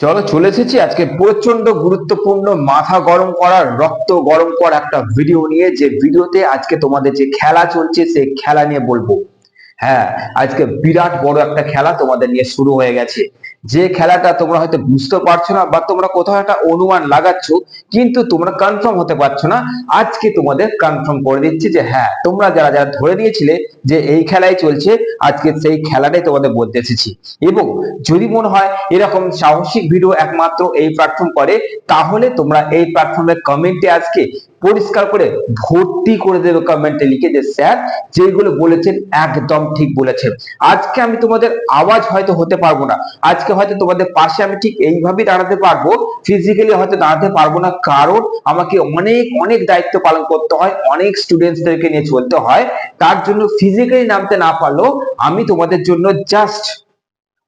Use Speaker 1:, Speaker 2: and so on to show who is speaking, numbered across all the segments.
Speaker 1: চলো চলে এসেছি। আজকে প্রচণ্ড গুরুত্বপূর্ণ, মাথা গরম করার, রক্ত গরম করার একটা ভিডিও নিয়ে। যে ভিডিওতে আজকে তোমাদের যে খেলা চলছে, সেই খেলা নিয়ে বলব। হ্যাঁ আজকে বিরাট বড় একটা খেলা তোমাদের নিয়ে শুরু হয়ে গেছে। যে খেলাটা তোমরা হয়তো বুঝতে পারছ না বা তোমরা কোথাও একটা অনুমান লাগাচ্ছ, কিন্তু তোমরা কনফার্ম হতে পারছ না। আজকে তোমাদের কনফার্ম করে দিচ্ছি যে হ্যাঁ তোমরা যারা যারা ধরে নিয়েছিলে যে এই খেলাই চলছে, আজকে সেই খেলাটাই তোমাদের বলতে এসেছি। এবং যদি মনে হয় এরকম সাহসিক ভিডিও একমাত্র এই প্ল্যাটফর্ম করে, তাহলে তোমরা এই প্ল্যাটফর্মের কমেন্টে আজকে পরিষ্কার করে ভর্তি করে দেবে কমেন্টে লিখে যে, স্যার, যেগুলো বলেছেন একদম ঠিক বলেছেন। আজকে আমি তোমাদের আওয়াজ হয়তো হতে পারব না। আজকে হয়তো তোমাদের পাশে আমি ঠিক এইভাবেই দাঁড়াতে পারব। ফিজিক্যালি হয়তো দাঁড়াতে পারব না। কারণ আমাকে অনেক অনেক দায়িত্ব পালন করতে হয়। অনেক স্টুডেন্টসদেরকে নিয়ে চলতে হয়। তার জন্য ফিজিক্যালি নামতে না পারলেও আমি তোমাদের জন্য জাস্ট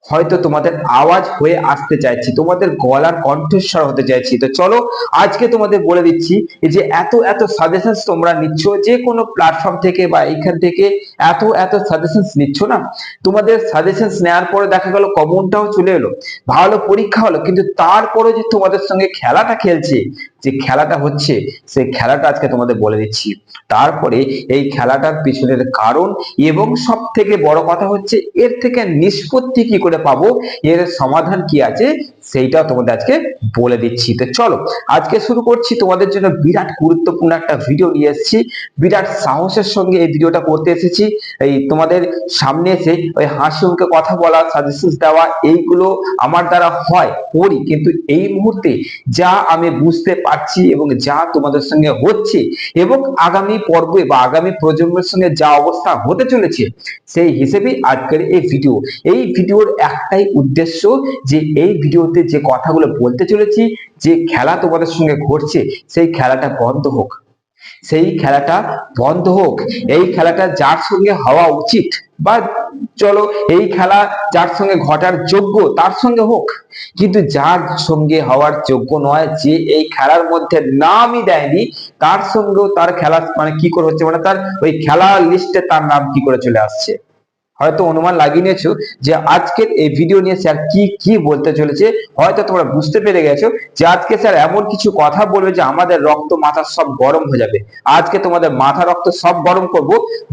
Speaker 1: হয়তো তোমাদের আওয়াজ হয়ে আসতে চাইছি, তোমাদের গলার কণ্ঠস্বর হতে চাইছি। তো চলো, আজকে তোমাদের বলে দিচ্ছি যে এত এত সাজেশনস তোমরা নিচ্ছ, যে কোনো প্ল্যাটফর্ম থেকে বা এইখান থেকে এত এত সাজেশনস নিচ্ছ না? তোমাদের সাজেশনস নেওয়ার পরে দেখা গেল কমনটাও চলে এলো, ভালো পরীক্ষা হলো, কিন্তু তারপরে যে তোমাদের সঙ্গে খেলাটা খেলছে যে খেলাটা হচ্ছে, সেই খেলাটা আজকে তোমাদের বলে দিচ্ছি। তারপরে এই খেলাটার পিছনের কারণ এবং সব থেকে বড় কথা হচ্ছে, এর থেকে নিষ্পত্তি কি করে পাবো, এর সমাধান কি আছে, সেইটাও তোমাদের আজকে বলে দিচ্ছি। তো চলো, আজকে শুরু করছি তোমাদের জন্য বিরাট গুরুত্বপূর্ণ একটা ভিডিও নিয়ে এসেছি। বিরাট সাহসের সঙ্গে এই ভিডিওটা করতে এসেছি। এই তোমাদের সামনে এসে ওই হাসি মুখে কথা বলা সাজেশন দেওয়া, এইগুলো আমার দ্বারা হয়, করি। কিন্তু এই মুহূর্তে যা আমি বুঝতে পারছি এবং যা তোমাদের সঙ্গে হচ্ছে এবং আগামী পর্বে বা আগামী প্রজন্মের সঙ্গে যা অবস্থা হতে চলেছে, সেই হিসেবে আজকের এই ভিডিও এই ভিডিওর একটাই উদ্দেশ্য যে এই ভিডিওতে যে কথাগুলো বলতে চলেছি, যে খেলা তোমাদের সঙ্গে ঘটছে, সেই খেলাটা বন্ধ হোক। সেই খেলাটা বন্ধ হোক। এই খেলাটা যার সঙ্গে হওয়া উচিত বা চলো এই খেলা যার সঙ্গে ঘটার যোগ্য তার সঙ্গে হোক। কিন্তু যার সঙ্গে হওয়ার যোগ্য নয়, যে এই খেলার মধ্যে নামই দেয়নি, তার সঙ্গেও তার খেলা মানে কি করে হচ্ছে মানে তার ওই খেলা লিস্টে তার নাম কি করে চলে আসছে? হয়তো অনুমান লাগিয়ে নিয়েছো যে আজকের এই ভিডিও নিয়ে স্যার কি কি বলতে চলেছে? হয়তো তোমরা বুঝতে পেরে গেছো যে আজকে স্যার এমন কিছু কথা বলবে যে আমাদের রক্ত মাথা সব গরম হয়ে যাবে। আজকে তোমাদের মাথা রক্ত সব গরম করব।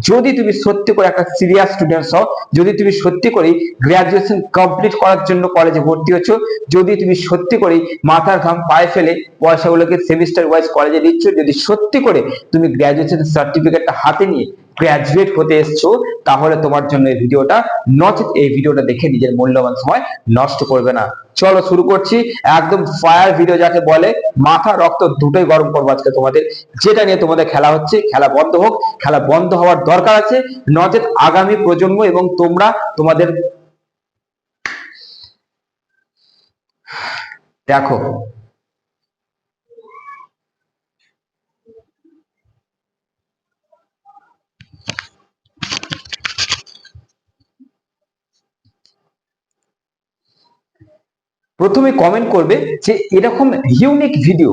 Speaker 1: যদি তুমি সত্যি করে একটা সিরিয়াস স্টুডেন্টস হও, যদি তুমি সত্যি করে গ্র্যাজুয়েশন কমপ্লিট করার জন্য কলেজে ভর্তি হচ্ছ, যদি তুমি সত্যি করে মাথার ঘাম পায়ে ফেলে পয়সাগুলোকে সেমিস্টার ওয়াইজ কলেজে দিচ্ছ, যদি সত্যি করে তুমি গ্র্যাজুয়েশন সার্টিফিকেটটা হাতে নিয়ে গ্রাজুয়েট হতে এসছো, তাহলে তোমার জন্য এই ভিডিওটা নচেত এই ভিডিওটা দেখে নিজের মূল্যবান সময় নষ্ট করবে না। চলো শুরু করছি। একদম ফায়ার ভিডিও যাকে বলে, মাথা, রক্ত দুটোই গরম করব আজকে তোমাদের। যেটা নিয়ে তোমাদের খেলা হচ্ছে, খেলা বন্ধ হোক, খেলা বন্ধ হওয়ার দরকার আছে। নচেত আগামী প্রজন্ম এবং তোমরা তোমাদের, দেখো প্রথমে কমেন্ট করবে যে এরকম ইউনিক ভিডিও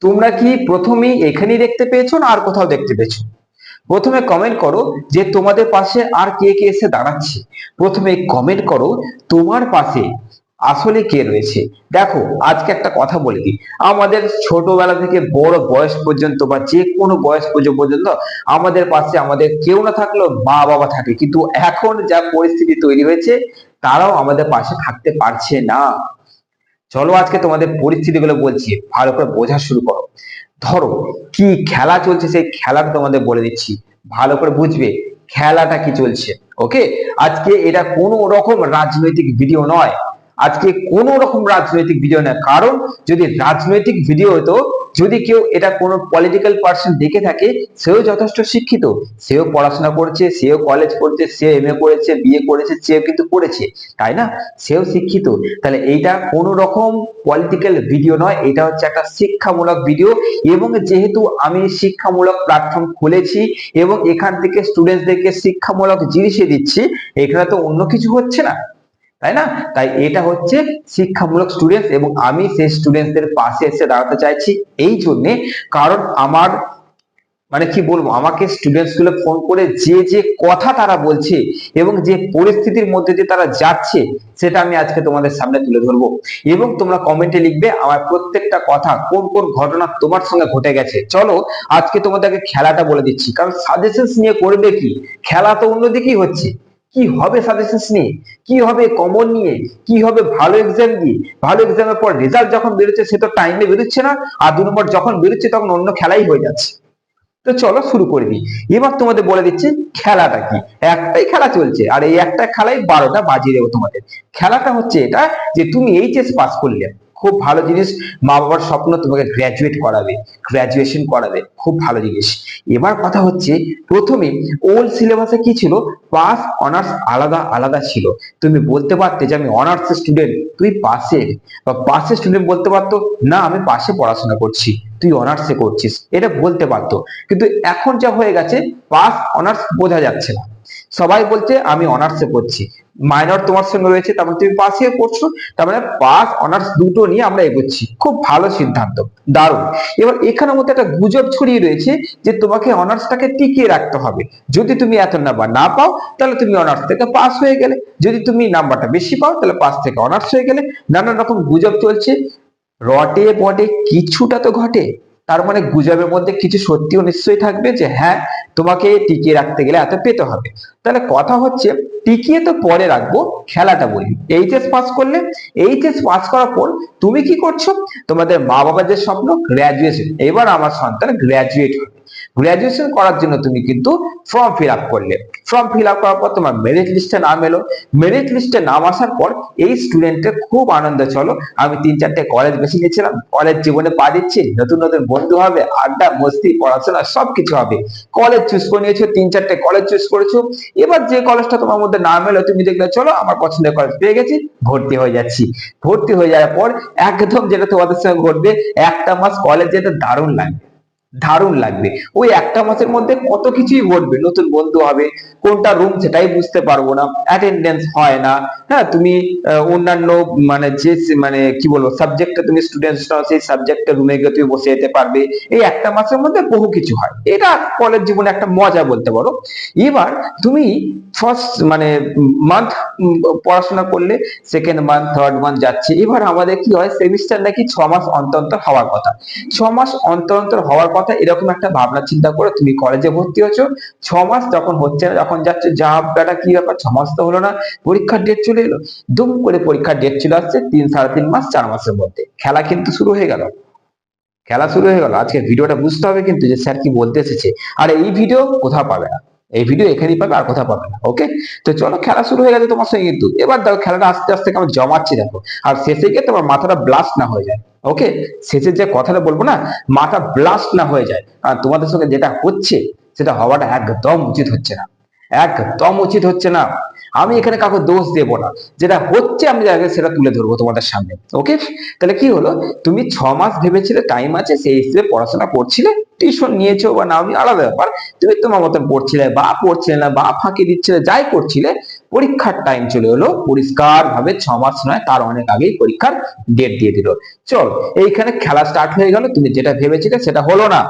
Speaker 1: তোমরা কি প্রথমেই এখানেই দেখতে পেয়েছ না আর কোথাও দেখতে পেয়েছ? প্রথমে কমেন্ট করো যে তোমাদের পাশে আর কে কে এসে দাঁড়াচ্ছে। প্রথমে কমেন্ট করো তোমার পাশে আসলে কে রয়েছে। দেখো, আজকে একটা কথা বলে দিই। আমাদের ছোটবেলা থেকে বড় বয়স পর্যন্ত বা যে কোনো বয়স পর্যন্ত আমাদের পাশে আমাদের কেউ না থাকলেও মা বাবা থাকে। কিন্তু এখন যা পরিস্থিতি তৈরি হয়েছে তারাও আমাদের পাশে থাকতে পারছে না। চলো আজকে তোমাদের পরিস্থিতিগুলো বলছি, ভালো করে বোঝা শুরু করো। ধরো, কি খেলা চলছে সেই খেলাটা তোমাদের বলে দিচ্ছি। ভালো করে বুঝবে খেলাটা কি চলছে ওকে আজকে এটা কোনো রকম রাজনৈতিক ভিডিও নয়। আজকে কোনো রকম রাজনৈতিক ভিডিও নয় কারণ, যদি রাজনৈতিক ভিডিও হতো, যদি কেউ এটা কোনো পলিটিক্যাল পার্সন দেখে থাকে, সেও যথেষ্ট শিক্ষিত। সেও পড়াশোনা করছে, সেও কলেজ পড়ছে, সে এম করেছে বিয়ে করেছে, সেও কিন্তু করেছে, তাই না? সেও শিক্ষিত। তাহলে এইটা কোনো রকম পলিটিক্যাল ভিডিও নয়, এটা হচ্ছে একটা শিক্ষামূলক ভিডিও এবং যেহেতু আমি শিক্ষামূলক প্ল্যাটফর্ম খুলেছি এবং এখান থেকে স্টুডেন্টদেরকে শিক্ষামূলক জিনিসই দিচ্ছি, এখানে তো অন্য কিছু হচ্ছে না। তাই না? তাই এটা হচ্ছে শিক্ষামূলক স্টুডেন্টস এবং আমি সেই স্টুডেন্টসদের পাশে এসে দাঁড়াতে চাইছি। এই জন্যে কারণ আমার মানে কি বলব, আমাকে স্টুডেন্টসগুলো ফোন করে যে যে কথা তারা বলছে এবং যে পরিস্থিতির মধ্যে দিয়ে তারা যাচ্ছে, সেটা আমি আজকে তোমাদের সামনে তুলে ধরবো। এবং তোমরা কমেন্টে লিখবে আমার প্রত্যেকটা কথা, কোন কোন ঘটনা তোমার সঙ্গে ঘটে গেছে। চলো, আজকে তোমাদেরকে খেলাটা বলে দিচ্ছি। কারণ সাজেশনস নিয়ে করবে কি? খেলা তো অন্যদিকেই হচ্ছে। কি হবে সাজেশনস নিয়ে? কি হবে কমন নিয়ে? কি হবে ভালো এক্সাম দিয়ে? ভালো এক্সামের পর রেজাল্ট যখন বেরোচ্ছে, সে তো টাইমে বেরোচ্ছে না। আর দু নম্বর যখন বেরোচ্ছে, তখন অন্য খেলাই হয়ে যাচ্ছে। তো চলো শুরু করে দিই। এবার তোমাদের বলে দিচ্ছি, খেলাটা কি? একটাই খেলা চলছে। আর এই একটা খেলাই বারোটা বাজিয়ে দেবো তোমাদের। খেলাটা হচ্ছে এটা যে তুমি এইচএস পাস করলে। খুব ভালো জিনিস মা বাবার স্বপ্ন তোমাকে গ্র্যাজুয়েট করাবে গ্র্যাজুয়েশন করাবে, খুব ভালো জিনিস। এবার কথা হচ্ছে, প্রথমে ওল্ড সিলেবাসে কি ছিল? পাস অনার্স আলাদা আলাদা ছিল। তুমি বলতে পারতে যে আমি অনার্স স্টুডেন্ট তুই পাশের বা পাশের স্টুডেন্ট বলতে পারতো, না, আমি পাশে পড়াশোনা করছি। তুই অনার্সে করছিস। এটা বলতে পারতো কিন্তু এখন যা হয়ে গেছে পাস অনার্স বোঝা যাচ্ছে না। সবাই বলছে, আমি অনার্সে পড়ছি। মাইনর তোমার সঙ্গে রয়েছে তারপর তুমি পাশে পড়ছো, তার মানে পাস অনার্স দুটো নিয়ে আমরা এগোচ্ছি। খুব ভালো সিদ্ধান্ত। দারুণ। এবার এখানের মধ্যে একটা গুজব ছড়িয়ে রয়েছে যে তোমাকে অনার্সটাকে টিকিয়ে রাখতে হবে। যদি তুমি এত নাম্বার না পাও, তাহলে তুমি অনার্স থেকে পাস হয়ে গেলে। যদি তুমি নাম্বারটা বেশি পাও, তাহলে পাস থেকে অনার্স হয়ে গেলে। নানান রকম গুজব চলছে। রটে বটে কিছুটা তো ঘটে। তার মানে গুজবের মধ্যে কিছু সত্যিও নিশ্চয়ই থাকবে যে হ্যাঁ তোমাকে টিকিয়ে রাখতে গেলে এত পেতে হবে। তাহলে কথা হচ্ছে, টিকিয়ে তো পরে রাখব, খেলাটা বলি। এইচএস পাস করলে এইচএস পাস করার পর তুমি কি করছ? তোমাদের মা বাবার যে স্বপ্ন গ্র্যাজুয়েশন এবার আমার সন্তান গ্র্যাজুয়েট হবে। গ্র্যাজুয়েশন করার জন্য তুমি কিন্তু ফর্ম ফিল আপ করলে। ফর্ম ফিল আপ করার পর তোমার মেরিট লিস্টে নাম এলো। মেরিট লিস্টে নাম আসার পর এই স্টুডেন্টের খুব আনন্দ চলো। আমি তিন চারটে কলেজ বেছে নিয়েছিলাম। কলেজ জীবনে পা দিচ্ছি, নতুন নতুন বন্ধু হবে, আড্ডা, মস্তি, পড়াশোনা সবকিছু হবে। কলেজ চুজ করে নিয়েছো, তিন চারটে কলেজ চুজ করেছ। এবার যে কলেজটা তোমার মধ্যে নাম এলো, তুমি দেখলে চলো, আমার পছন্দের কলেজ পেয়ে গেছি, ভর্তি হয়ে যাচ্ছি। ভর্তি হয়ে যাওয়ার পর একদম যেটা তোমাদের সঙ্গে ঘটবে, একটা মাস কলেজ যেতে দারুণ লাগবে। দারুণ লাগবে। ওই একটা মাসের মধ্যে কত কিছুই ঘটবে। নতুন বন্ধু হবে, কোনটা রুম সেটাই বুঝতে পারব না অ্যাটেন্ডেন্স হয় না। হ্যাঁ তুমি অন্যান্য মানে যে মানে কি বলব সাবজেক্টে তুমি স্টুডেন্টস নাও সেই সাবজেক্টের রুমে গিয়ে তুমি বসে যেতে পারবে। এই একটা মাসের মধ্যে বহু কিছু হয়। এটা কলেজ জীবনে একটা মজা বলতে পারো। এবার তুমি ফার্স্ট মানে মান্থ পড়াশোনা করলে সেকেন্ড মান্থ থার্ড মান্থ যাচ্ছে। এবার আমাদের কি হয় সেমিস্টার নাকি ছ মাস অন্তর অন্তর হওয়ার কথা। ছ মাস অন্তর অন্তর হওয়ার কথা এরকম একটা ভাবনা চিন্তা করে তুমি কলেজে ভর্তি হয়েছো। ছ মাস যখন হচ্ছে না, যখন যাচ্ছে, যা ব্যাটা কি ব্যাপার? ছ মাস তো হলো না, পরীক্ষার ডেট চলে এলো। দুম করে পরীক্ষার ডেট চলে আসছে, তিন, সাড়ে তিন মাস, চার মাসের মধ্যে। খেলা কিন্তু শুরু হয়ে গেল। খেলা শুরু হয়ে গেল। আজকে ভিডিওটা বুঝতে হবে কিন্তু যে স্যার কি বলতে এসেছে। আর এই ভিডিও কোথাও পাবে না। এই ভিডিও এখানেই পাবে, আর কোথাও পাবে না ওকে তো চলো খেলা শুরু হয়ে গেছে তোমার সঙ্গে কিন্তু। এবার দেখো খেলাটা আস্তে আস্তে আমি জমাচ্ছি দেখো। আর শেষে গিয়ে তোমার মাথাটা ব্লাস্ট না হয়ে যায় ওকে শেষের যে কথাটা বলব না, মাথা ব্লাস্ট না হয়ে যায়। আর তোমাদের সঙ্গে যেটা হচ্ছে, সেটা হওয়াটা একদম উচিত হচ্ছে না, একদম উচিত হচ্ছে না। আমি এখানে কাউকে দোষ দেব না। যেটা হচ্ছে আমি আগে সেটা তুলে ধরবো তোমাদের সামনে। ওকে তাহলে কি হলো? তুমি ছ মাস ভেবেছিলে টাইম আছে, সেই হিসেবে পড়াশোনা করছিলে টিউশন নিয়েছো বা না আমি আলাদা ব্যাপার। তুমি তোমার মতন পড়ছিলে, বা পড়ছিলে না, বা ফাঁকি দিচ্ছিলে, যাই করছিলে, পরীক্ষার টাইম চলে এলো। পরিষ্কার ভাবে ছ মাস নয়, তার অনেক আগেই পরীক্ষার ডেট দিয়ে দিল। চল, এইখানে খেলা স্টার্ট হয়ে গেল। তুমি যেটা ভেবেছিলে সেটা হলো না।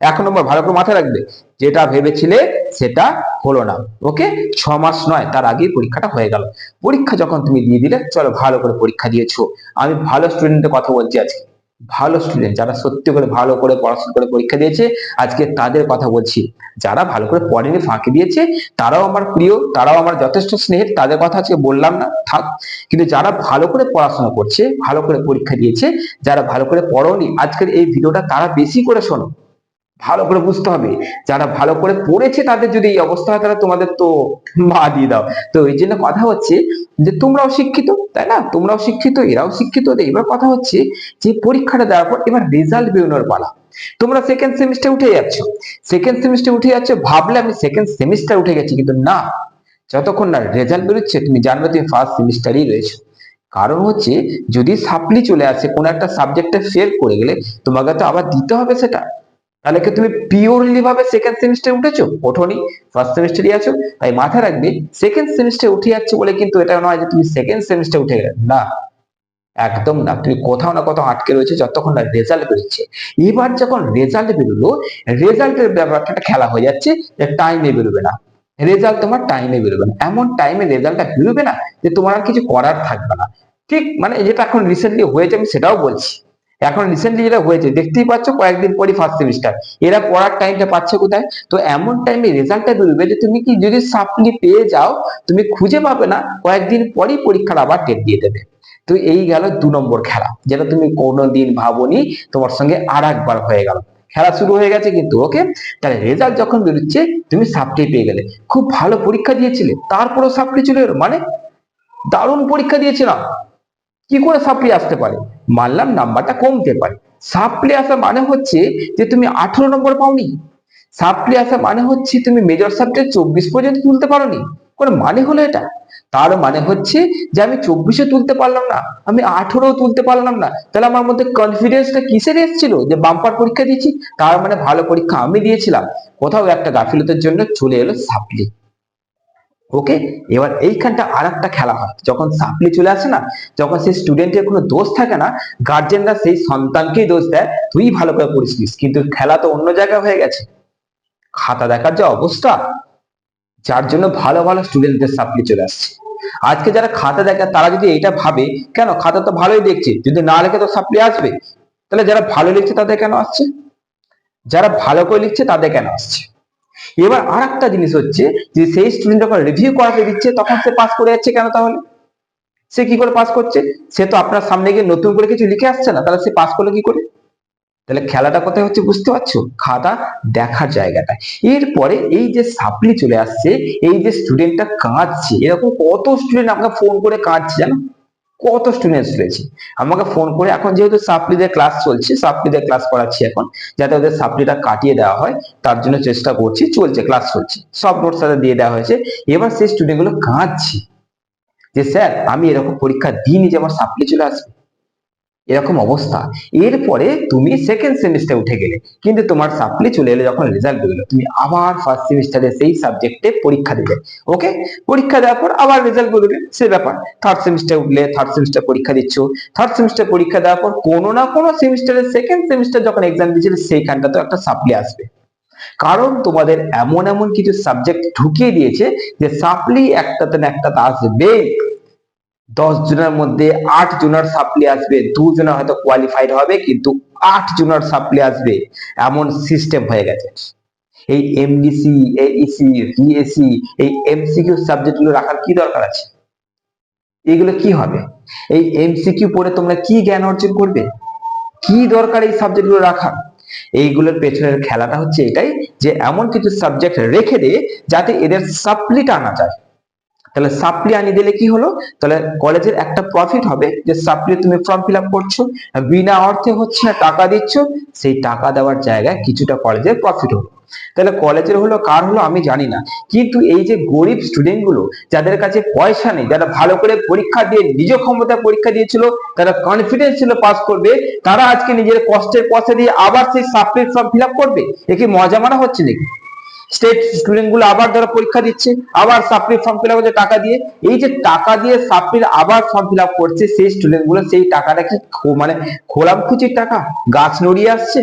Speaker 1: এক নম্বর ভালো করে মাথায় রাখবে, যেটা ভেবেছিলে সেটা হলো না। ওকে? ছ মাস নয়, তার আগেই পরীক্ষাটা হয়ে গেল। পরীক্ষা যখন তুমি দিয়ে দিলে, চলো ভালো করে পরীক্ষা দিয়েছ। আমি ভালো স্টুডেন্টের কথা বলছি আজকে। ভালো স্টুডেন্ট যারা সত্যি করে ভালো করে পড়াশোনা করে পরীক্ষা দিয়েছে, আজকে তাদের কথা বলছি। যারা ভালো করে পড়েনি, ফাঁকি দিয়েছে, তারাও আমার প্রিয়, তারাও আমার যথেষ্ট স্নেহের, তাদের কথা আজকে বললাম না, থাক। কিন্তু যারা ভালো করে পড়াশোনা করছে, ভালো করে পরীক্ষা দিয়েছে, যারা ভালো করে পড়োনি, আজকের এই ভিডিওটা তারা বেশি করে শোনো। ভালো করে বুঝতে হবে। যারা ভালো করে পড়েছে তাদের যদি এই অবস্থা হয়, তাহলে তোমাদের তো মা দিয়ে দাও। তো এই জন্য কথা হচ্ছে যে, তোমরাও শিক্ষিত, তাই না? তোমরাও শিক্ষিত, এরাও শিক্ষিত। এবার কথা হচ্ছে যে, পরীক্ষাটা দেওয়ার পর এবার রেজাল্ট বেরোনোর পালা। তোমরা সেকেন্ড সেমিস্টার উঠে যাচ্ছ। সেকেন্ড সেমিস্টার উঠে যাচ্ছে, ভাবলে আমি সেকেন্ড সেমিস্টার উঠে গেছি, কিন্তু না। যতক্ষণ না রেজাল্ট বেরোচ্ছে, তুমি জানবে তুমি ফার্স্ট সেমিস্টারই রয়েছো। কারণ হচ্ছে, যদি সাপ্লি চলে আসে, কোনো একটা সাবজেক্টে ফেল করে গেলে, তোমাকে তো আবার দিতে হবে সেটা। তাহলে কি তুমি পিওরলি ভাবে সেকেন্ড সেমিস্টার উঠেছো? ওঠোনি ফার্স্ট সেমিস্টারই আছো, তাই মাথায় রাখবে সেকেন্ড সেমিস্টার উঠে যাচ্ছে বলে কিন্তু এটা নয় যে তুমি সেকেন্ড সেমিস্টার উঠে গেলে। না, একদম না। তুমি কোথাও না কোথাও আটকে রয়েছে যতক্ষণ না রেজাল্ট বেরোচ্ছে। এবার যখন রেজাল্ট বেরোলো রেজাল্টের ব্যাপারটা খেলা হয়ে যাচ্ছে যে টাইমে বেরোবে না। রেজাল্ট তোমার টাইমে বেরোবে না। এমন টাইমে রেজাল্টটা বেরোবে না যে তোমার আর কিছু করার থাকবে না। ঠিক মানে যেটা এখন রিসেন্টলি হয়েছে আমি সেটাও বলছি। এখন রিসেন্টলি যেটা হয়েছে, দেখতেই পাচ্ছ কয়েকদিন পরই ফার্স্ট সেমিস্টার এরা পড়ার টাইমটা পাচ্ছে কোথায়? তো এমন টাইমে রেজাল্টটা বেরোবে যে তুমি কি যদি সাপ্লি পেয়ে যাও, তুমি খুঁজে পাবে না, কয়েকদিন পরই পরীক্ষার আবার ডেট দিয়ে দেবে। তো এই গেল দু নম্বর খেলা, যেটা তুমি কোনোদিন ভাবনি, তোমার সঙ্গে আর একবার হয়ে গেল। খেলা শুরু হয়ে গেছে কিন্তু ওকে তাহলে রেজাল্ট যখন বেরোচ্ছে, তুমি সাপ্লি পেয়ে গেলে। খুব ভালো পরীক্ষা দিয়েছিলে, তারপরেও সাপ্লি চলে এলো মানে দারুণ পরীক্ষা দিয়েছিলাম। কি করে সাপ্লি আসতে পারে? মানলাম নাম্বারটা কমতে পারে। সাপ্লি আসা মানে হচ্ছে যে তুমি আঠারো নম্বর পাওনি। সাপ্লি আসা মানে হচ্ছে তুমি মেজর সাবজেক্ট চব্বিশ পর্যন্ত তুলতে পারোনি। কোনো মানে হলো এটা? তার মানে হচ্ছে যে আমি চব্বিশে তুলতে পারলাম না, আমি আঠারো তুলতে পারলাম না। তাহলে আমার মধ্যে কনফিডেন্সটা কিসের এসেছিল? যে বাম্পার পরীক্ষা দিয়েছি, তার মানে ভালো পরীক্ষা আমি দিয়েছিলাম। কোথাও একটা গাফিলতের জন্য চলে এলো সাপ্লি ওকে এবার এইখানটা আর একটা খেলা হয়। যখন সাপ্লি চলে আসে না, যখন সেই স্টুডেন্টের কোনো দোষ থাকে না গার্জেনরা সেই সন্তানকেই দোষ দেয়, তুই ভালো করে পড়িসনিস কিন্তু খেলা তো অন্য জায়গায় হয়ে গেছে। খাতা দেখার যে অবস্থা, যার জন্য ভালো ভালো স্টুডেন্টদের সাপ্লি চলে আসছে। আজকে যারা খাতা দেখে, তারা যদি এটা ভাবে, কেন? খাতা তো ভালোই দেখছে, যদি না লেখে তো সাপ্লি আসবে। তাহলে যারা ভালো লিখছে তাদের কেন আসছে? যারা ভালো করে লিখছে তাদের কেন আসছে? এবার আর একটা জিনিস হচ্ছে যে সেই স্টুডেন্ট যখন রিভিউ করাতে দিচ্ছে, তখন সে পাস করে যাচ্ছে কেন তাহলে? সে কি করে পাস করছে? সে তো আপনার সামনে গিয়ে নতুন করে কিছু লিখে আসছে না, তাহলে সে পাস করল কি করে? তাহলে খেলাটা কোথায় হচ্ছে বুঝতে পারছ? খাতা দেখার জায়গাটা এরপরে এই যে সাপ্লি চলে আসছে, এই যে স্টুডেন্টটা কাঁদছে, এরকম কত স্টুডেন্ট আমাকে ফোন করে কাঁদছে জানো? কত স্টুডেন্টস রয়েছে? আমাকে ফোন করে, এখন যেহেতু সাপ্লিদের ক্লাস চলছে, সাপ্লিদের ক্লাস করাচ্ছি এখন, যাতে ওদের সাপ্লিটা কাটিয়ে দেওয়া হয়, তার জন্য চেষ্টা করছি, চলছে ক্লাস চলছে। সব নোট সাথে দিয়ে দেওয়া হয়েছে। এবার সেই স্টুডেন্টগুলো কাঁদছে। যে স্যার, আমি এরকম পরীক্ষা দিইনি যে আমার সাপ্লি চলে আসবে। এরকম অবস্থা। এরপরে তুমি সেকেন্ড সেমিস্টারে উঠে গেলে, কিন্তু তোমার সাপ্লি চলে এলে যখন রেজাল্ট বেরোলো, তুমি আবার ফার্স্ট সেমিস্টারে সেই সাবজেক্টে পরীক্ষা দিলে। ওকে পরীক্ষা দেওয়ার পর আবার রেজাল্ট বেরোবে, সে ব্যাপার। থার্ড সেমিস্টার উঠলে থার্ড সেমিস্টার পরীক্ষা দিচ্ছ। থার্ড সেমিস্টার পরীক্ষা দেওয়ার পর কোনো না কোনো সেমিস্টারে সেকেন্ড সেমিস্টার যখন এক্সাম দিচ্ছিলে সেইখানটা তো একটা সাপ্লি আসবে। কারণ তোমাদের এমন এমন কিছু সাবজেক্ট ঢুকিয়ে দিয়েছে যে সাপ্লি একটাতে না একটাতে আসবে দশ জনের মধ্যে আট জনের সাপ্লি আসবে। দুজনের হয়তো কোয়ালিফাইড হবে, কিন্তু আট জনের সাপ্লি আসবে। এমন সিস্টেম হয়ে গেছে। এই এমডিসি এইসি ভিএসি এই এমসিকিউ সাবজেক্টগুলো রাখার কি দরকার আছে? এগুলো কি হবে? এই এমসিকিউ পড়ে তোমরা কি জ্ঞান অর্জন করবে? কি দরকার এই সাবজেক্টগুলো রাখার? এইগুলোর পেছনের খেলাটা হচ্ছে এটাই যে, এমন কিছু সাবজেক্ট রেখে দে যাতে এদের সাপ্লিটা আনা যায়। তাহলে সাপ্লি আনি দিলে কি হলো? তাহলে কলেজের একটা প্রফিট হবে যে সাপ্লি তুমি ফর্ম ফিল করছ বিনা অর্থে হচ্ছে না টাকা দিচ্ছ, সেই টাকা দেওয়ার জায়গায় কিছুটা কলেজের প্রফিট হলো। তাহলে কলেজের হলো কার হলো আমি জানি না। কিন্তু এই যে গরিব স্টুডেন্টগুলো, যাদের কাছে পয়সা নেই, যারা ভালো করে পরীক্ষা দিয়ে নিজ ক্ষমতায় পরীক্ষা দিয়েছিল, তারা কনফিডেন্স ছিল পাস করবে, তারা আজকে নিজের কষ্টের পয়সা দিয়ে আবার সেই সাপ্লির ফর্ম ফিল করবে? এ কি মজা মানা হচ্ছে নাকি? স্টেট স্টুডেন্টগুলো আবার ধরো পরীক্ষা দিচ্ছে, আবার সাপ্লির ফর্ম ফিল করছে টাকা দিয়ে। এই যে টাকা দিয়ে সাপ্লির আবার ফর্ম ফিল করছে সেই স্টুডেন্টগুলো, সেই টাকাটা কি মানে খোলাম খুচির টাকা? গাছ নড়িয়ে আসছে?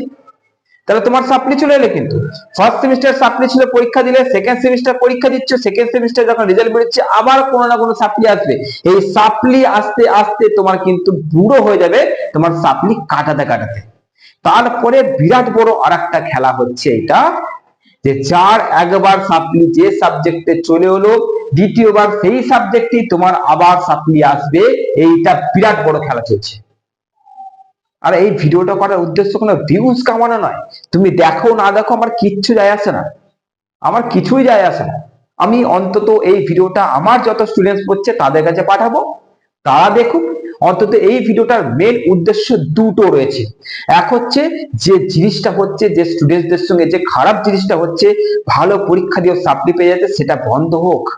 Speaker 1: তাহলে তোমার সাপ্লি চলে এলে কিন্তু। ফার্স্ট সেমিস্টার সাপ্লি ছিল, পরীক্ষা দিলে সেকেন্ড সেমিস্টার পরীক্ষা দিচ্ছ সেকেন্ড সেমিস্টার যখন রেজাল্ট বেরোচ্ছে, আবার কোনো না কোনো সাপ্লি আসবে। এই সাপ্লি আস্তে আস্তে তোমার কিন্তু বুড়ো হয়ে যাবে, তোমার সাপ্লি কাটাতে কাটাতে। তারপরে বিরাট বড় আর খেলা হচ্ছে এটা যে যার একবার সাপ্লি যে সাবজেক্টে চলে হলো দ্বিতীয়বার সেই সাবজেক্টেই তোমার আবার সাপ্লি আসবে। এইটা বিরাট বড় খেলা চলছে। আর এই ভিডিওটা করার উদ্দেশ্য কোনো ভিউজ কামানো নয়। তুমি দেখো, না দেখো, আমার কিচ্ছু যায় আসে না। আমার কিছুই যায় আসে না। আমি অন্তত এই ভিডিওটা আমার যত স্টুডেন্টস পড়ছে তাদের কাছে পাঠাবো। তারা দেখুক অন্তত এই ভিডিওটার মেন উদ্দেশ্য দুটো রয়েছে। এক হচ্ছে যে জিনিসটা হচ্ছে যে স্টুডেন্টদের সঙ্গে যে খারাপ জিনিসটা হচ্ছে, ভালো পরীক্ষা দিয়ে সাপ্লি পেয়ে যাচ্ছে, সেটা বন্ধ হোক।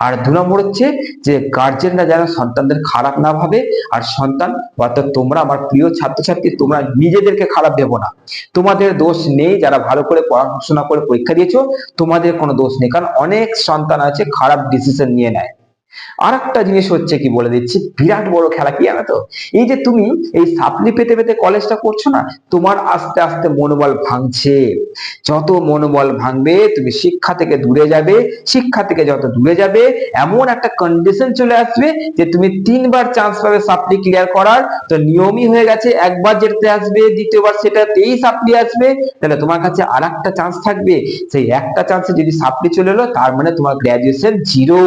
Speaker 1: আর দু নম্বর হচ্ছে যে গার্জেনরা যেন সন্তানদের খারাপ না ভাবে, আর সন্তান, অর্থাৎ তোমরা আমার প্রিয় ছাত্রছাত্রী, তোমরা নিজেদেরকে খারাপ ভেবো না। তোমাদের দোষ নেই, যারা ভালো করে পড়াশোনা করে পরীক্ষা দিয়েছ, তোমাদের কোনো দোষ নেই। কারণ অনেক সন্তান আছে, খারাপ ডিসিশন নিয়ে নেয়। আর একটা জিনিস হচ্ছে কি বলে দিচ্ছি? বিরাট বড় খেলা কি জানো তো? এই যে তুমি এই সাপ্লি পেতে পেতে কলেজটা করছ না, তোমার আস্তে আস্তে মনোবল ভাঙছে। যত মনোবল ভাঙবে, তুমি শিক্ষা থেকে দূরে যাবে, শিক্ষা থেকে যত দূরে যাবে, এমন একটা কন্ডিশন চলে আসবে যে তুমি তিনবার চান্স পাবে সাপ্লি ক্লিয়ার করার। তো নিয়মই হয়ে গেছে, একবার যেতে আসবে, দ্বিতীয়বার সেটাতেই সাপ্লি আসবে। তাহলে তোমার কাছে আর একটা চান্স থাকবে। সেই একটা চান্সে যদি সাপ্লি চলে এলো, তার মানে তোমার গ্রাজুয়েশন জিরো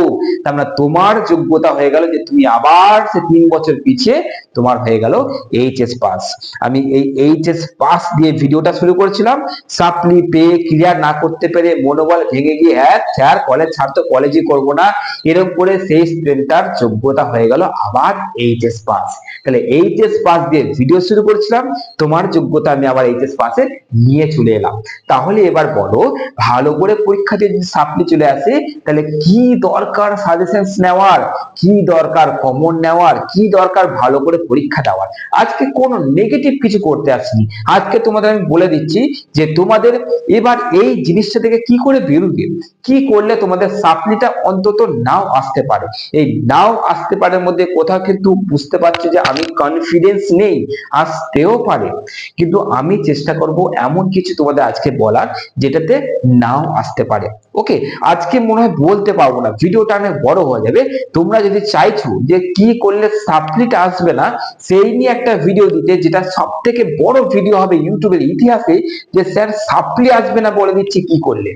Speaker 1: তার মানে তোমার যোগ্যতা হয়ে গেল যে তুমি আবার সে তিন বছর পিছিয়ে তোমার হয়ে গেল এইচএস পাস আমি এই এইচএস পাস দিয়ে ভিডিওটা শুরু করেছিলাম। সাপ্লি পেয়ে ক্লিয়ার না করতে পেরে মনোবল ভেঙে গিয়ে হ্যাঁ স্যার কলেজ ছাড়তো কলেজই করব না। এরকম করে সেই স্টুডেন্টটার যোগ্যতা হয়ে গেল আবার এইচএস পাস তাহলে এইচএস পাস দিয়ে ভিডিও শুরু করেছিলাম। তোমার যোগ্যতা আমি আবার এইচএস পাসে নিয়ে চলে এলাম। তাহলে এবার বলো, ভালো করে পরীক্ষা দিয়ে যদি সাপ্লি চলে আসে, তাহলে কি দরকার সাজেশন নেওয়ার? কি দরকার কমন নেওয়ার? কি দরকার ভালো করে পরীক্ষা দেওয়ার? আজকে কোনো নেগেটিভ কিছু করতে আসিনি। আজকে তোমাদের আমি বলে দিচ্ছি যে তোমাদের এবার এই জিনিসটা থেকে কি করে বেরোবে? কি করলে তোমাদের সাপ্লিটা অন্তত নাও আসতে পারে? এই নাও আসতে পারে মধ্যে কোথাও কিন্তু বুঝতে পারছ যে আমি কনফিডেন্স নেই, আসতেও পারে। কিন্তু আমি চেষ্টা করব এমন কিছু তোমাদের আজকে বলার যেটাতে নাও আসতে পারে। ওকে আজকে মনে হয় বলতে পারব না। ভিডিওটা অনেক বড় হয়ে যাবে। তোমরা যদি চাইছো যে কি করলে সাপ্লিটা আসবে না, সেই নিয়ে একটা ভিডিও দিতে, যেটা সব থেকে বড় ভিডিও হবে ইউটিউবের ইতিহাসে, যে স্যার সাপ্লি আসবে না বলে দিচ্ছি কি করলে?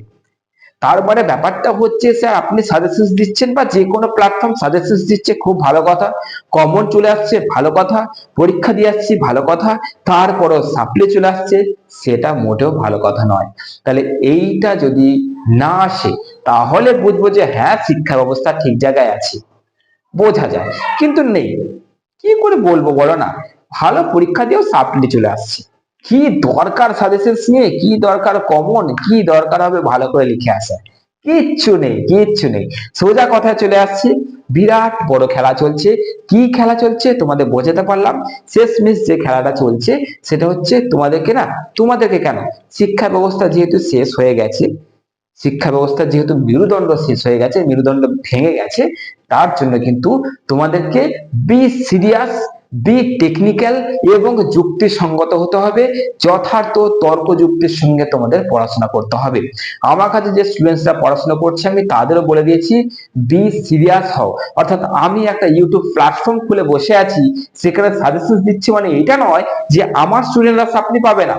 Speaker 1: তার মানে ব্যাপারটা হচ্ছে স্যার আপনি সাজেশন দিচ্ছেন বা যে কোনো প্ল্যাটফর্ম সাজেশন দিচ্ছে, খুব ভালো কথা। কমন চলে আসছে, ভালো কথা। পরীক্ষা দিয়ে আসছি, ভালো কথা। তারপরও সাপ্লি চলে আসছে, সেটা মোটেও ভালো কথা নয়। তাহলে এইটা যদি না আসে, তাহলে বুঝব যে হ্যাঁ শিক্ষা ব্যবস্থা ঠিক জায়গায় আছে। বোঝা যায়। কিন্তু নেই। কি করে বলব বলো না? ভালো পরীক্ষা দিয়েও সাপ্লি চলে আসছে। কি দরকার সাজেশন নিয়ে? কি দরকার কমন কি দরকার হবে? ভালো করে লিখে আসা। কিচ্ছু নেই কিচ্ছু নেই। সোজা কথা চলে আসছে। বিরাট বড় খেলা চলছে। কি খেলা চলছে? তোমাদের বোঝাতে পারলাম। শেষ মিস যে খেলাটা চলছে, সেটা হচ্ছে তোমাদেরকে না, তোমাদেরকে কেন? শিক্ষা ব্যবস্থা যেহেতু শেষ হয়ে গেছে, শিক্ষা ব্যবস্থা যেহেতু মেরুদণ্ড শেষ হয়ে গেছে, মেরুদণ্ড ভেঙে গেছে, তার জন্য কিন্তু তোমাদেরকে বি সিরিয়াস বি টেকনিক্যাল এবং যুক্তিসঙ্গত হতে হবে। যথার্থ তর্ক যুক্তির সঙ্গে তোমাদের পড়াশোনা করতে হবে। আমার কাছে যে স্টুডেন্টসরা পড়াশোনা করছে, আমি তাদেরও বলে দিয়েছি বি সিরিয়াস হও। অর্থাৎ আমি একটা ইউটিউব প্ল্যাটফর্ম খুলে বসে আছি, সেখানে সাজেশন দিচ্ছি মানে এটা নয় যে আমার স্টুডেন্টরা সাপ্লি পাবে না।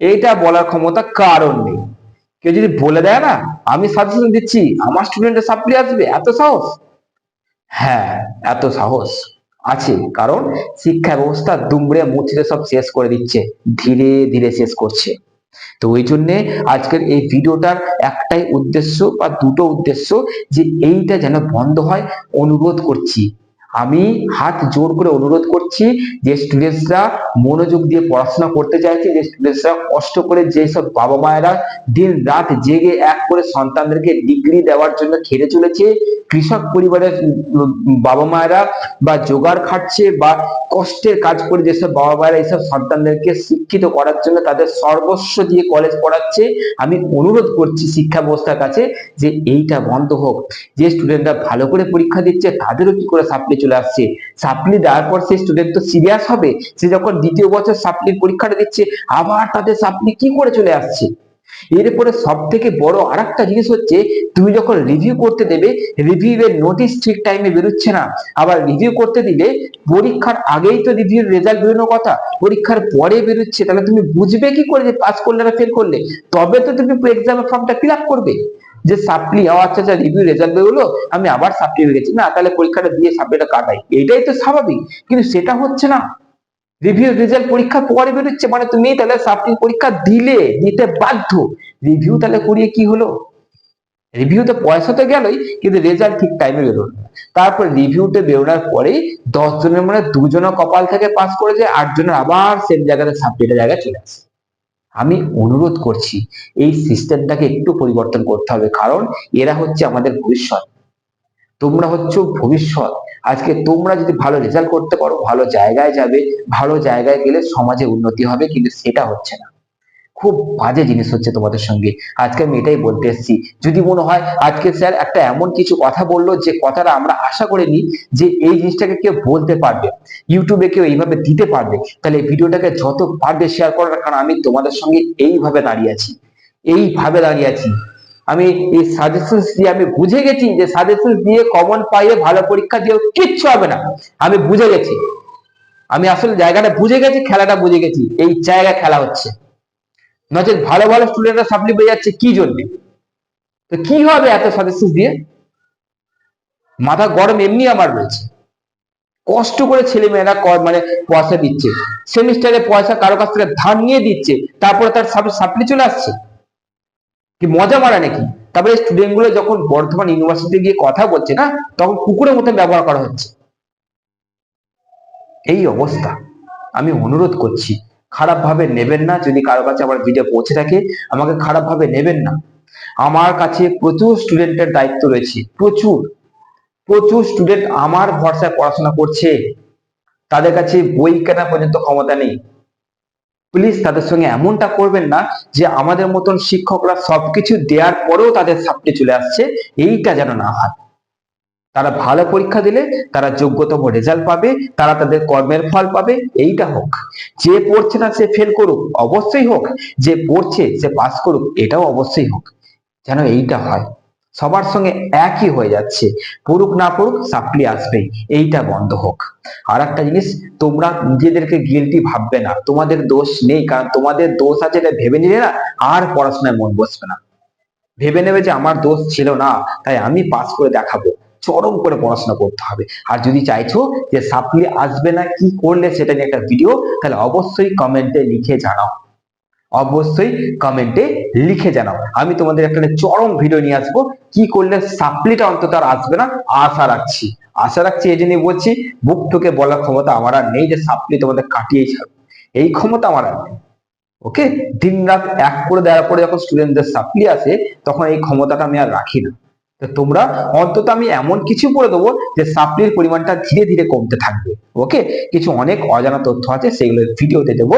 Speaker 1: এইটা বলার ক্ষমতা কারণ নেই। কেউ যদি বলে দেয় না, আমি সাজেশন দিচ্ছি, আমার স্টুডেন্টের সাপ্লি আসবে, এত সাহস? হ্যাঁ এত সাহস। আছে। কারণ শিক্ষা ব্যবস্থা দুমড়ে মুচড়ে সব শেষ করে দিচ্ছে। ধীরে ধীরে শেষ করছে। তো ওই জন্যে আজকের এই ভিডিওটার একটাই উদ্দেশ্য বা দুটো উদ্দেশ্য যে এইটা যেন বন্ধ হয়, অনুরোধ করছি। আমি হাত জোর করে অনুরোধ করছি যে স্টুডেন্টসরা মনোযোগ দিয়ে পড়াশোনা করতে চাইছে, যে স্টুডেন্টসরা কষ্ট করে যেসব বাবা মায়েরা দিন রাত জেগে এক করে সন্তানদেরকে ডিগ্রি দেওয়ার জন্য খেটে চলেছে, কৃষক পরিবারের বাবা মায়েরা বা জোগাড় খাটছে বা কষ্টের কাজ করে যেসব বাবা মায়েরা এইসব সন্তানদেরকে শিক্ষিত করার জন্য তাদের সর্বস্ব দিয়ে কলেজ পড়াচ্ছে, আমি অনুরোধ করছি শিক্ষা ব্যবস্থার কাছে যে এইটা বন্ধ হোক। যে স্টুডেন্টরা ভালো করে পরীক্ষা দিচ্ছে, তাদেরও কি করে সাপ্লি চলে আসছে। সাপ্লি দেওয়ার পর সেই স্টুডেন্ট তো সিরিয়াস হবে। সে যখন দ্বিতীয় বছর সাপ্লির পরীক্ষাটা দিচ্ছে, আবার তাদের সাপ্লি কি করে চলে আসছে? এরপরে সব থেকে বড় আর একটা জিনিস হচ্ছে, তুমি যখন রিভিউ করতে দেবে রিভিউ এর নোটিশ ঠিক টাইমে বেরোচ্ছে না। আবার রিভিউ করতে দিলে পরীক্ষার আগেই তো রিভিউর রেজাল্ট বেরোনোর কথা। পরীক্ষার পরে বেরোচ্ছে, তাহলে তুমি বুঝবে কি করে যে পাস করলে না ফেল করলে? তবে তো তুমি এক্সামের ফর্মটা ফিল আপ করবে। যে সাপ্লি ও আচ্ছা আচ্ছা রিভিউ রেজাল্ট বেরোলো, আমি আবার সাপ্লি হয়ে গেছি না, তাহলে পরীক্ষাটা দিয়ে সাপ্লিটা কাটাই। এটাই তো স্বাভাবিক। কিন্তু সেটা হচ্ছে না। রিভিউ রেজাল্ট পরীক্ষা পরে বেরোচ্ছে মানে তুমি তাহলে সাপ্লি পরীক্ষা দিলে, দিতে বাধ্য। রিভিউ তাহলে করিয়ে কি হলো? রিভিউতে পয়সা তো গেলই, কিন্তু রেজাল্ট ঠিক টাইমে বেরোলো না। তারপর রিভিউতে বেরোনোর পরেই দশ জনের মধ্যে দুজনের কপাল থেকে পাস করে যায় আট জনের আবার সেম জায়গাতে সাপ্লিটা জায়গায় চলে আসে। আমি অনুরোধ করছি, এই সিস্টেমটাকে একটু পরিবর্তন করতে হবে, কারণ এরা হচ্ছে আমাদের ভবিষ্যৎ। তোমরা হচ্ছে ভবিষ্যৎ। আজকে তোমরা যদি ভালো রেজাল্ট করতে পারো, ভালো জায়গায় যাবে, ভালো জায়গায় গেলে সমাজে উন্নতি হবে, কিন্তু সেটা হচ্ছে না। খুব বাজে জিনিস হচ্ছে তোমাদের সঙ্গে। আজকে আমি এটাই বলতে এসেছি। যদি মনে হয় আজকে স্যার একটা এমন কিছু কথা বলল যে কথাটা আমরা আশা করিনি যে এই জিনিসটাকে কেউ বলতে পারবে, ইউটিউবে কেউ এইভাবে দিতে পারবে, তাহলে ভিডিওটাকে যত পারবে শেয়ার করার কারণ আমি তোমাদের সঙ্গে এইভাবে দাঁড়িয়ে আছি। এইভাবে দাঁড়িয়ে আছি। আমি এই সাজেশন দিয়ে আমি বুঝে গেছি যে সাজেশন দিয়ে কমন পাইয়ে ভালো পরীক্ষা দিয়েও কিচ্ছু হবে না। আমি বুঝে গেছি। আমি আসলে জায়গাটা বুঝে গেছি, খেলাটা বুঝে গেছি। এই জায়গা খেলা হচ্ছে। নচেত ভালো ভালো স্টুডেন্টরা সাপ্লি পেয়ে যাচ্ছে, কি জন্য? তো কি হবে এত সাজেশন দিয়ে? মাথা গরম এমনি আমার রয়েছে। কষ্ট করে ছেলে মেয়েরা মানে পয়সা দিচ্ছে। সেমিস্টারে পয়সা কারও কাছ থেকে ধার নিয়ে দিচ্ছে, তারপরে তার সাপ্লি চলে আসছে। কি মজা মারা নাকি? তারপরে স্টুডেন্টগুলো যখন বর্ধমান ইউনিভার্সিটি গিয়ে কথা বলছে না, তখন কুকুরের মতো ব্যবহার করা হচ্ছে। এই অবস্থা। আমি অনুরোধ করছি খারাপ ভাবে নেবেন না, যদি কারও কাছে আমার ভিডিও পৌঁছে থাকে, আমাকে খারাপ ভাবে নেবেন না। আমার কাছে প্রচুর স্টুডেন্টের দায়িত্ব রয়েছে, প্রচুর। প্রচুর স্টুডেন্ট আমার ভরসায় পড়াশোনা করছে। তাদের কাছে বই কেনা পর্যন্ত ক্ষমতা নেই। প্লিজ তাদের সঙ্গে এমনটা করবেন না যে আমাদের মতন শিক্ষকরা সবকিছু দেওয়ার পরেও তাদের সাপ্লি চলে আসছে, এইটা যেন না হয়। তারা ভালো পরীক্ষা দিলে তারা যোগ্যতম রেজাল্ট পাবে, তারা তাদের কর্মের ফল পাবে, এইটা হোক। যে পড়ছে না সে ফেল করুক, অবশ্যই হোক। যে পড়ছে সে পাস করুক, এটাও অবশ্যই হোক। যেন এইটা হয়। সবার সঙ্গে একই হয়ে যাচ্ছে। পড়ুক না পড়ুক, সাপ্লি আসবেই। এইটা বন্ধ হোক। আর একটা জিনিস, তোমরা নিজেদেরকে গিলটি ভাববে না। তোমাদের দোষ নেই, কারণ তোমাদের দোষ আছে এটা ভেবে নিলে না আর পড়াশোনায় মন বসবে না। ভেবে নেবে যে আমার দোষ ছিল না, তাই আমি পাস করে দেখাবো। চরম করে পড়াশোনা করতে হবে। আর যদি চাইছো যে সাপ্লি আসবে না, কি করলে সেটা নিয়ে একটা ভিডিও তাহলে অবশ্যই কমেন্টে লিখে জানাও। অবশ্যই কমেন্টে লিখে জানাও। আমি তোমাদের একটা চরম ভিডিও নিয়ে আসব। কি করলে সাপ্লিটা অন্তত আর আসবে না? আশা রাখছি। আশা রাখছি এই জন্যই বলছি, বুক ঠুকে বলার ক্ষমতা আমার আর নেই যে সাপ্লি তোমাদের কাটিয়েই ছাড়বো। এই ক্ষমতা আমার আর নেই। ওকে দিন রাত এক করে দেওয়ার পরে যখন স্টুডেন্টদের সাপ্লি আসে, তখন এই ক্ষমতাটা আমি আর রাখি না। তো তোমরা অন্তত আমি এমন কিছু করে দেবো যে সাপ্লির পরিমাণটা ধীরে ধীরে কমতে থাকবে ওকে কিছু অনেক অজানা তথ্য আছে, সেগুলো ভিডিওতে দেবো।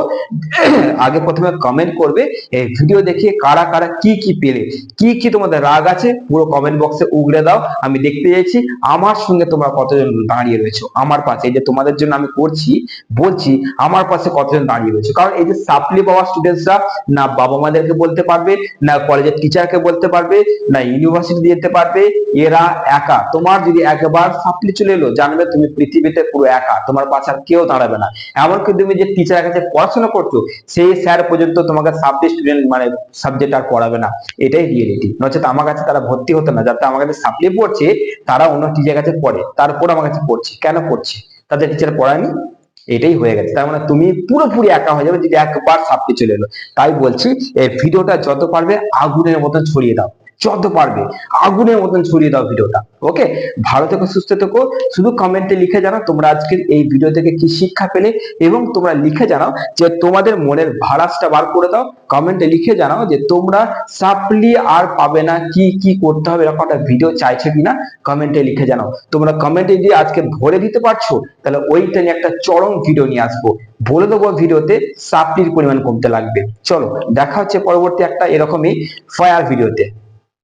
Speaker 1: আগে প্রথমে কমেন্ট করবে, এই ভিডিও দেখে কারা কারা কি কি পেলে, কি কি তোমাদের রাগ আছে, পুরো কমেন্ট বক্সে উগড়ে দাও, আমি দেখতে চাইছি আমার সঙ্গে তোমরা কতজন দাঁড়িয়ে রয়েছো, আমার পাশে, এই যে তোমাদের জন্য আমি করছি, বলছি আমার পাশে কতজন দাঁড়িয়ে রয়েছে, কারণ এই যে সাপ্লি পাওয়া স্টুডেন্টসরা না বাবা মাদেরকে বলতে পারবে, না কলেজের টিচারকে বলতে পারবে, না ইউনিভার্সিটি দিতে পারবে এরা একা। তোমার যদি একবার সাপ্লি চলে এলো, জানবে তুমি পৃথিবীতে পুরো একা, তোমার পাশে আর কেউ দাঁড়াবে না। এমনকি তুমি যে টিচারের কাছে পড়াশোনা করছ, সেই স্যার পর্যন্ত তোমাকে সাবজেক্ট স্টুডেন্ট মানে সাবজেক্ট আর পড়াবে না। এটাই রিয়েলিটি নচেত আমার কাছে তারা ভর্তি হতো না। যাতে আমার কাছে সাপ্লি পড়ছে, তারা অন্য টিচার কাছে পড়ে। তারপর আমার কাছে পড়ছে। কেন পড়ছে? তাদের টিচার পড়ায়নি? এটাই হয়ে গেছে। তার মানে তুমি পুরোপুরি একা হয়ে যাবে যদি একবার সাপ্লি চলে এলো। তাই বলছি, এই ভিডিওটা যত পারবে আগুনের মতো ছড়িয়ে দাও। যত পারবে। আগুনের মতন ছড়িয়ে দাও ভিডিওটা ওকে ভালো থেকো, সুস্থ থেকো। শুধু কমেন্টে লিখে জানাও তোমরা আজকের এই ভিডিও থেকে কি শিক্ষা পেলে এবং তোমরা লিখে জানাও যে তোমাদের মনের ভাড়াসটা বার করে দাও। কমেন্টে লিখে জানাও যে তোমরা সাপ্লি আর পাবে না, কি কি করতে হবে, এরকম একটা ভিডিও চাইছে কিনা কমেন্টে লিখে জানাও। তোমরা কমেন্টে দিয়ে আজকে ভরে দিতে পারছ, তাহলে ওইটা নিয়ে একটা চরম ভিডিও নিয়ে আসব। বলে দেবো ভিডিওতে সাপ্লির পরিমাণ কমতে লাগবে। চলো, দেখা হচ্ছে পরবর্তী একটা এরকমই ফায়ার ভিডিওতে